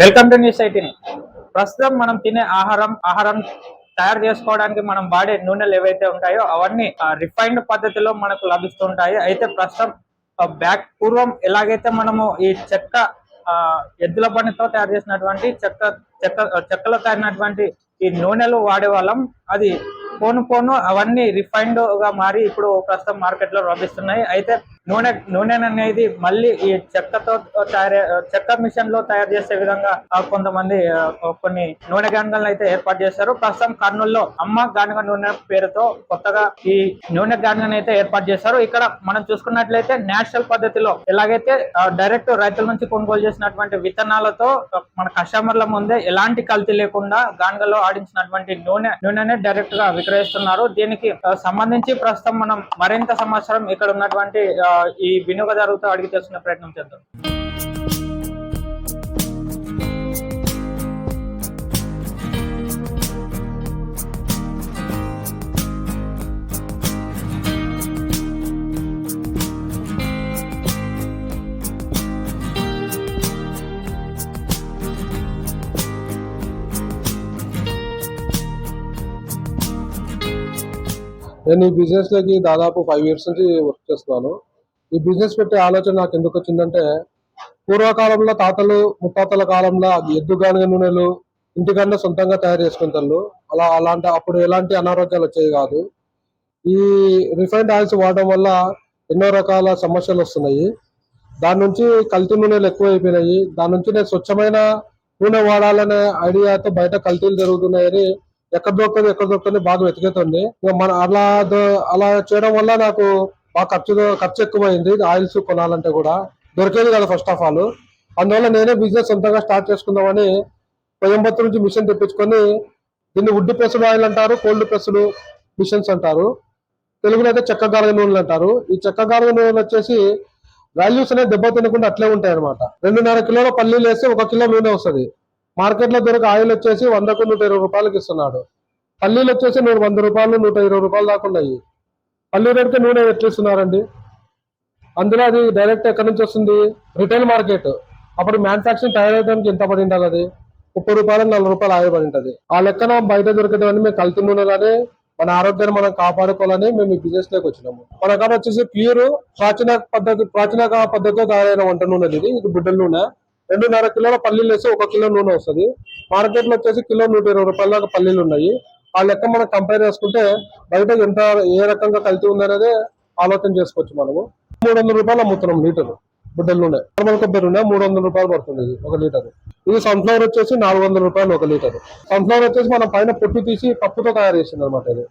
Welcome to news eighteen. ప్రస్తుతం మనం తినే ఆహారం ఆహారం తయారు చేసుకోవడానికి మనం వాడే నూనెలు ఏవైతే ఉంటాయో అవన్నీ రిఫైన్డ్ పద్ధతిలో మనకు లభిస్తుంటాయి. అయితే ప్రస్తుతం బ్యాక్ పూర్వం ఎలాగైతే మనము ఈ చెక్క ఎద్దుల పనితో తయారు చేసినటువంటి చెక్క చెక్క చెక్కలో తయారినటువంటి ఈ నూనెలు వాడేవాళ్ళం. అది పోను పోను అవన్నీ రిఫైన్డ్గా మారి ఇప్పుడు ప్రస్తుతం మార్కెట్లో లభిస్తున్నాయి. అయితే నూనె నూనె అనేది మళ్ళీ ఈ చెక్కతో తయారు చెక్క మిషన్లో తయారు చేసే విధంగా కొంతమంది కొన్ని నూనె గానుగలను అయితే ఏర్పాటు చేశారు. ప్రస్తుతం కర్నూలులో అమ్మ గానుగ నూనె పేరుతో కొత్తగా ఈ నూనె గానుగను అయితే ఏర్పాటు చేశారు. ఇక్కడ మనం చూసుకున్నట్లయితే నేచురల్ పద్ధతిలో ఎలాగైతే డైరెక్ట్ రైతుల నుంచి కొనుగోలు చేసినటువంటి విత్తనాలతో మన కస్టమర్ల ముందే ఎలాంటి కల్తీ లేకుండా గానుగలో ఆడించినటువంటి నూనె నూనెనే డైరెక్ట్గా విక్రయిస్తున్నారు. దీనికి సంబంధించి ప్రస్తుతం మనం మరింత సమాచారం ఇక్కడ ఉన్నటువంటి ఆ, ఈ వినియోగదారుతో అడిగి తెలుసుకునే ప్రయత్నం చేద్దాం. నేను ఈ బిజినెస్లోకి దాదాపు ఫైవ్ ఇయర్స్ నుంచి వర్క్ చేస్తున్నాను. ఈ బిజినెస్ పెట్టే ఆలోచన నాకు ఎందుకు వచ్చిందంటే పూర్వకాలంలో తాతలు ముత్తాతల కాలంలో ఎద్దు గానుగ నూనెలు ఇంటికన్నా సొంతంగా తయారు చేసుకుంటారు అలా అలాంటి అప్పుడు ఎలాంటి అనారోగ్యాలు వచ్చేవి కాదు. ఈ రిఫైన్డ్ ఆయిల్స్ వాడడం వల్ల ఎన్నో రకాల సమస్యలు వస్తున్నాయి. దాని నుంచి కల్తీ నూనెలు ఎక్కువ అయిపోయినాయి దాని నుంచి నేను స్వచ్ఛమైన నూనె వాడాలనే ఐడియాతో బయట కల్తీలు జరుగుతున్నాయని ఎక్కడ దొరుకుతుంది ఎక్కడ దొరుకుతుంది బాగా వెతికేతుంది. మన అలా అలా చేయడం వల్ల నాకు బాగా ఖర్చు ఖర్చు ఎక్కువైంది ఆయిల్స్ కొనాలంటే కూడా. దొరికేది కదా ఫస్ట్ ఆఫ్ ఆల్ అందువల్ల నేనే బిజినెస్ సొంతంగా స్టార్ట్ చేసుకుందామని కోయంబత్తూరు నుంచి మిషన్ తెప్పించుకొని దీన్ని వుడ్ పెసలు ఆయిల్ అంటారు కోల్డ్ పెసలు మిషన్స్ అంటారు. తెలుగులో అయితే చెక్క గారగ నూనెలు అంటారు. ఈ చెక్క గారగ నూనెలు వచ్చేసి వాల్యూస్ అనేది దెబ్బ తినకుండా అట్లే ఉంటాయి అనమాట రెండున్నర కిలోల పల్లీలు వేస్తే ఒక కిలో నూనె వస్తుంది. మార్కెట్లో దొరికే ఆయిల్ వచ్చేసి వందకు నూట ఇరవై రూపాయలకి ఇస్తున్నాడు. పల్లీలు వచ్చేసి నూట వంద రూపాయలు నూట ఇరవై రూపాయలు దాకా ఉన్నాయి. పల్లీ రేటుకి నూనె ఎట్లిస్తున్నారండి అందులో అది డైరెక్ట్ ఎక్కడి నుంచి వస్తుంది? రిటైల్ మార్కెట్ అప్పుడు మ్యానుఫాక్చరింగ్ తయారయ్యడానికి ఎంత పడి ఉండాలి అది? ముప్పై రూపాయలు నలభై రూపాయలు ఆయబడి ఉంటుంది. ఆ లెక్కన బయట దొరికేదాన్ని మేము కల్తీ నూనె కానీ మన ఆరోగ్యాన్ని మనం కాపాడుకోవాలని మేము ఈ బిజినెస్లోకి వచ్చినాము. మన కాడ వచ్చేసి ప్యూర్ ప్రాచీన పద్ధతి ప్రాచీన పద్ధతితో తయారైన వంట నూనె ఇది. ఇది బిడ్డల నూనె. రెండున్నర కిలోల పల్లీలు వేసి ఒక కిలో నూనె వస్తుంది. మార్కెట్లో వచ్చేసి కిలో నూట ఇరవై రూపాయల పల్లీలు ఉన్నాయి. ఆ లెక్క మనం కంపేర్ చేసుకుంటే బయట ఎంత ఏ రకంగా కల్తీ ఉందనేది ఆలోచన చేసుకోవచ్చు మనము. మూడు వందల రూపాయలు అమ్ముతున్నాం లీటర్ బిడ్డల నూనె. నార్మల్ కొబ్బరి నూనె మూడు వందల రూపాయలు పడుతుంది ఇది ఒక లీటర్. ఇది సన్ఫ్లవర్ వచ్చేసి నాలుగు వందల రూపాయలు ఒక లీటర్. సన్ఫ్లవర్ వచ్చేసి మనం పైన పొట్టు తీసి పప్పుతో తయారు చేసింది అనమాట ఇది.